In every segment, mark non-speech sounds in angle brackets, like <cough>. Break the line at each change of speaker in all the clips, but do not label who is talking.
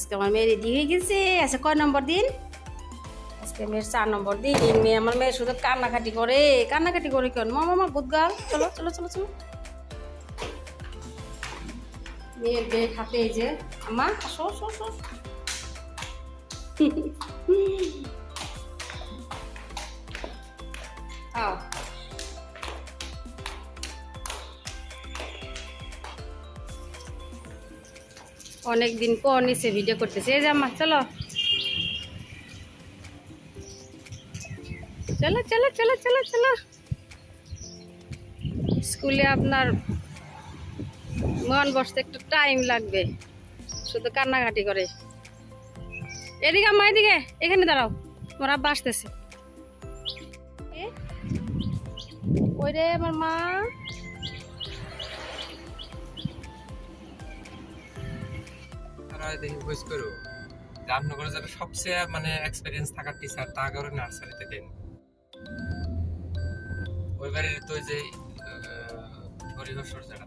আজকে আমার মেয়ে রেডি হয়ে গেছে। আচ্ছা কয় নম্বর দিন? আজকে মেয়ের চার নম্বর দিন। মেয়ে, আমার মেয়ে শুধু কান্নাকাটি করে। কান্নাকাটি করে কেন? মামা মা গুদগাল চলো চলো চলো চলো। মেয়ের বেগ হাতে যে। আমা আসো আসো আসো আসো। <laughs> অনেক দিন পর নিচে ভিডিও করতেছে। এই যে আম্মা, চলো। চলো চলো চলো চলো চলো। স্কুলে আপনার মন বসতে একটু টাইম লাগবে। শুধু কান্নাকাটি করে। এদিকে আম্মা, এদিকে, এখানে দাঁড়াও। তোমার আব্বা আসতেছে। ওই রে আমার মা।
দেখি ভয়েস করো রামনগরে যারা সবচেয়ে মানে এক্সপিরিয়েন্স থাকার টিচার তা করে নার্সারিতে দেন। ওই তো যে হরিহর সরজারা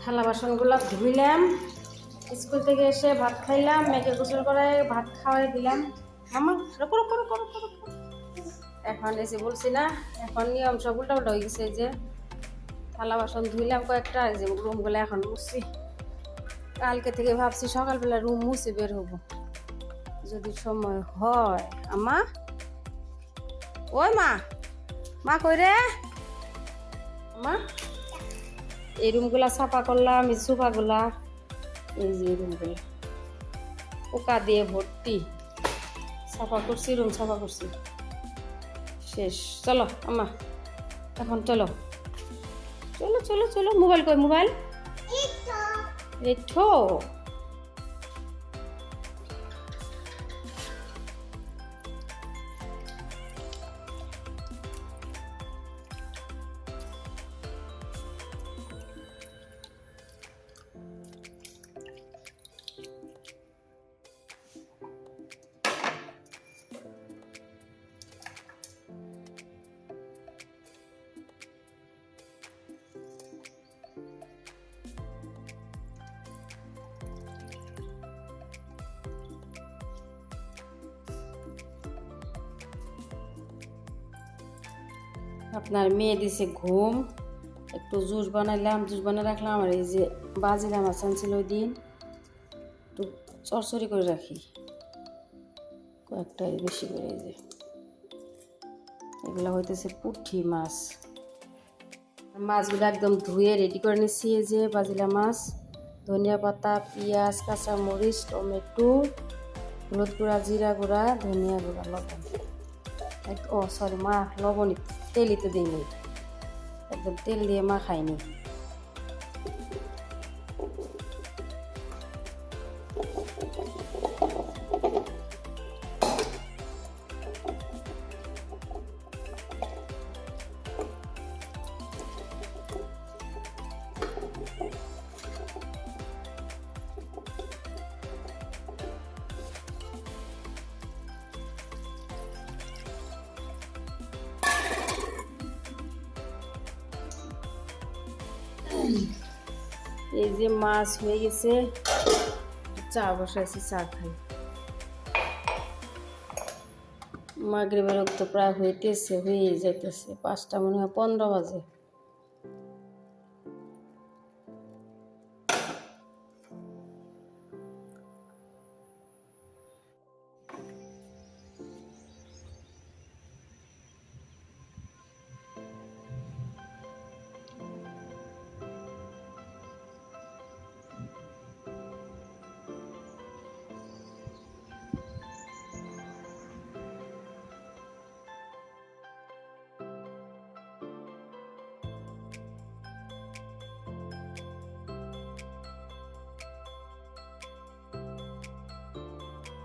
থালা বাসনগুলো ধুইলাম। স্কুল থেকে এসে ভাত খাইলাম, মেয়েকে গোসল করায় ভাত খাওয়াই দিলাম। মামা করো করো করো করো করো। এখন এসে বলছি না, এখন নিয়ম সব উল্টা উল্টা হয়ে গেছে যে থালা বাসন ধুইলাম কয়েকটা যে রুমগুলো এখন মুছছি। কালকে থেকে ভাবছি সকালবেলা রুম মুছে বের হব। যদি সময় হয়। আমা ওই মা মা কই রে? মা এই রুমগুলা সাফা করলাম এই সোফাগুলা এই যে রুমগুলো। পোকা দিয়ে ভর্তি। সাফা করছি রুম সাফা করছি। শেষ। চলো আমা এখন চলো। চলো চলো চলো মোবাইল কই মোবাইল? এঠো আপনার মেয়ে দিছে ঘুম, একটু জুস বানাইলাম, জুস বানিয়ে রাখলাম, আর এই যে বাজিলাম, আসান ছিল ওই দিন, একটু চরচরি করে রাখি। কয়েকটা বেশি করে এই যে। এগুলো হইতেছে পুঠি মাছ। মাছগুলো একদম ধুয়ে রেডি করে নিচ্ছি এই যে বাজিলা মাছ। ধনিয়া পাতা, পেঁয়াজ কাঁচা মরিচ টমেটো, হলুদ গুঁড়া, জিরা গুঁড়া, ধনিয়া গুঁড়া, লবণ। ও সরি মা লবণ তেলিতে দিইনি একদম তেল দিয়ে মা খাইনি এই যে মাছ হয়ে গেছে, চা বসাইছি, চা খাই। মাগরিবের তো প্রায় হইতেছে হয়ে যাইতেছে, পাঁচটা মনে হয় পনেরো বাজে।